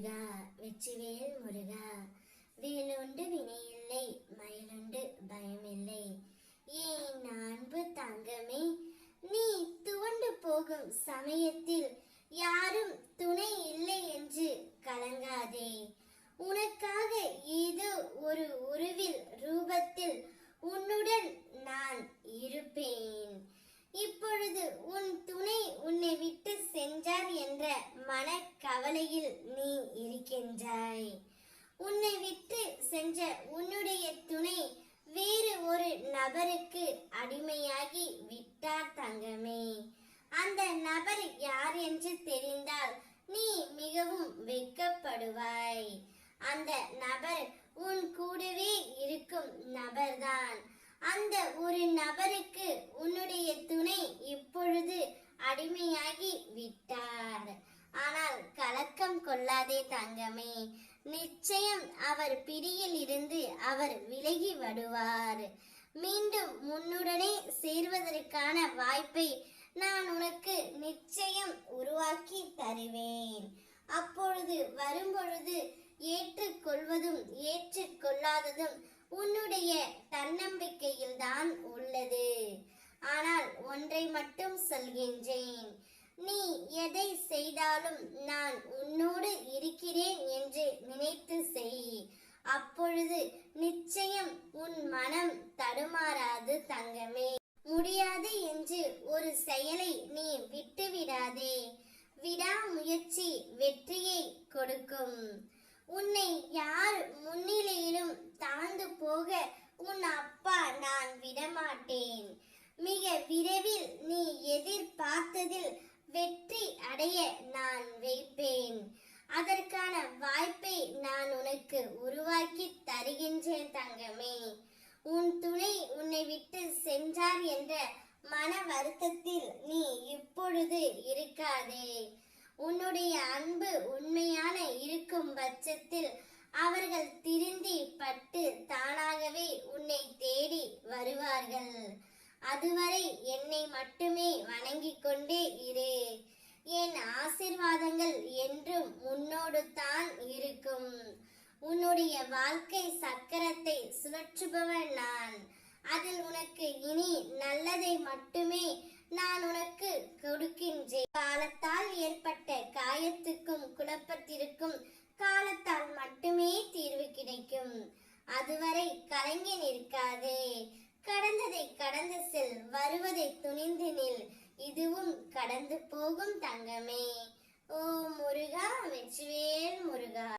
முருகா வெற்றிவேல் முருகா. வேலுண்டு வினையில்லை மயிலுண்டு பயமில்லை. ஏன் அன்பு தங்கமே? நீ துவண்டு போகும் சமயத்தில் யாரும் துணை இல்லை என்று கலங்காதே உனக்காக ஏதோ ஒரு உருவில் ரூபத்தில் உன்னுடன் நான் இருப்பேன் இப்பொழுது உன் துணை உன்னை விட்டு சென்றார் என்ற மனக்கவலையில் நீ இருக்கின்றாய். உன்னை விட்டு சென்ற உன்னுடைய துணை வேறு ஒரு நபருக்கு அடிமையாகி விட்டார் தங்கமே. அந்த நபர் யார் என்று தெரிந்தால் நீ மிகவும் வெட்கப்படுவாய். அந்த நபர் உன் கூடவே இருக்கும் நபர்தான். அந்த ஒரு நபருக்கு உன்னுடைய துணை இப்பொழுது அடிமை விட்டார் ஆனால் கலக்கம் கொள்ளாதே தங்கமே நிச்சயம் அவர் பிடியில் இருந்து அவர் விலகி வருவார். மீண்டும் முன்னுடனே சேர்வதற்கான வாய்ப்பை நான் உனக்கு நிச்சயம் உருவாக்கி தருவேன். அப்பொழுது வரும்பொழுது ஏற்றுக்கொள்வதும் ஏற்றுக்கொள்ளாததும் உன்னுடைய தன்னம்பிக்கையில் தான் உள்ளது. ஆனால் ஒன்றை மட்டும் சொல்கின்றேன். நீ எதை செய்தாலும் நான் உன்னோடு இருக்கிறேன் என்று நினைத்து செய் அப்பொழுது நிச்சயம் உன் மனம் தடுமாறாது தங்கமே. முடியாது என்று ஒரு செயலை நீ விட்டுவிடாதே. விடாமுயற்சி வெற்றியை கொடுக்கும். உன்னை யார் முன்னிலையிலும் தாழ்ந்து போக உன் அப்பா நான் விடமாட்டேன். மிக விரைவில் நீ எதிர்பார்த்ததில் வெற்றி அடைய நான் வைப்பேன். அதற்கான வாய்ப்பை நான் உனக்கு உருவாக்கி தருகின்றேன் தங்கமே. உன் துணை உன்னை விட்டு சென்றார் என்ற மன வருத்தத்தில் நீ இப்பொழுது இருக்காதே. உன்னுடைய அன்பு உண்மையான இருக்கும் பட்சத்தில் அவர்கள் திருந்தி பட்டு தானாகவே உன்னை தேடி வருவார்கள். அதுவரை என்னை மட்டுமே வணங்கிக் கொண்டே இரு. என் ஆசிர்வாதங்கள் என்றும் உன்னோடு தான் இருக்கும். உன்னுடைய வாழ்க்கை சக்கரத்தை சுழற்றுபவன் நான். அதில் உனக்கு இனி நல்லதை மட்டுமே நான் உனக்கு கொடுக்கின்றேன். காலத்தால் ஏற்பட்ட காயத்துக்கும் குழப்பத்திற்கும் காலத்தால் மட்டுமே தீர்வு கிடைக்கும். அதுவரை கலங்கி நிற்காதே. கடந்ததை கடந்து செல் வருவதை துணிந்து நில். இதுவும் கடந்து போகும் தங்கமே. ஓ முருகா வெற்றிவேல் முருகா.